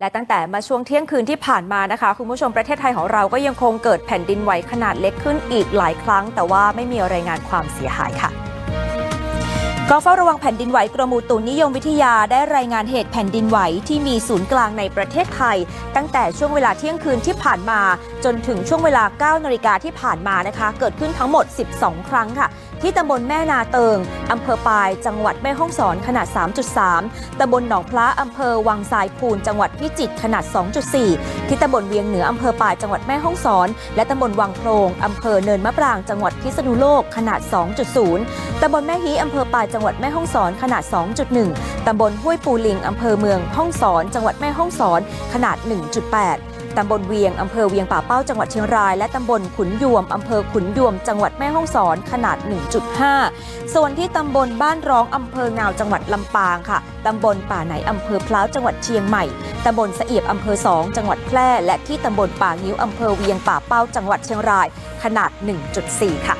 และตั้งแต่มาช่วงเที่ยงคืนที่ผ่านมานะคะ คุณผู้ชมประเทศไทยของเราก็ยังคงเกิดแผ่นดินไหวขนาดเล็กขึ้นอีกหลายครั้ง แต่ว่าไม่มีรายงานความเสียหายค่ะ ก็เฝ้าระวังแผ่นดินไหวกรมอุตุนิยมวิทยาได้รายงานเหตุแผ่นดินไหวที่มีศูนย์กลางในประเทศไทย ตั้งแต่ช่วงเวลาเที่ยงคืนที่ผ่านมา จนถึงช่วงเวลา 9นาฬิกาที่ผ่านมานะคะ เกิดขึ้นทั้งหมด 12 ครั้งค่ะ ที่ตำบลแม่นาเติงอำเภอปาย จังหวัดแม่ฮ่องสอนขนาด 3.3 ตำบลหนองพระอำเภอวังทรายพูน จังหวัดพิจิตรขนาด 2.4 ที่ตำบลเวียงเหนืออำเภอปายจังหวัดแม่ฮ่องสอน และตำบลวังโพรงอำเภอเนินมะปราง จังหวัดพิษณุโลกขนาด 2.0 ตำบลแม่ฮีอำเภอปายจังหวัดแม่ฮ่องสอนขนาด 2.1 ตำบลห้วยปูลิง อำเภอเมืองฮ่องสอน จังหวัดแม่ฮ่องสอนขนาด 1.8ตำบลเวียง อำเภอเวียงป่าเป้า จังหวัดเชียงราย และตำบลขุนยวม อำเภอขุนยวม จังหวัดแม่ฮ่องสอน ขนาด 1.5 ส่วนที่ตำบลบ้านร้อง อำเภองาว จังหวัดลำปางค่ะ ตำบลป่าไหน อำเภอพล้าว จังหวัดเชียงใหม่ ตำบลสะเอียบ อำเภอ2จังหวัดแพร่ และที่ตำบลป่างิ้ว อำเภอเวียงป่าเป้า จังหวัดเชียงราย ขนาด 1.4 ค่ะ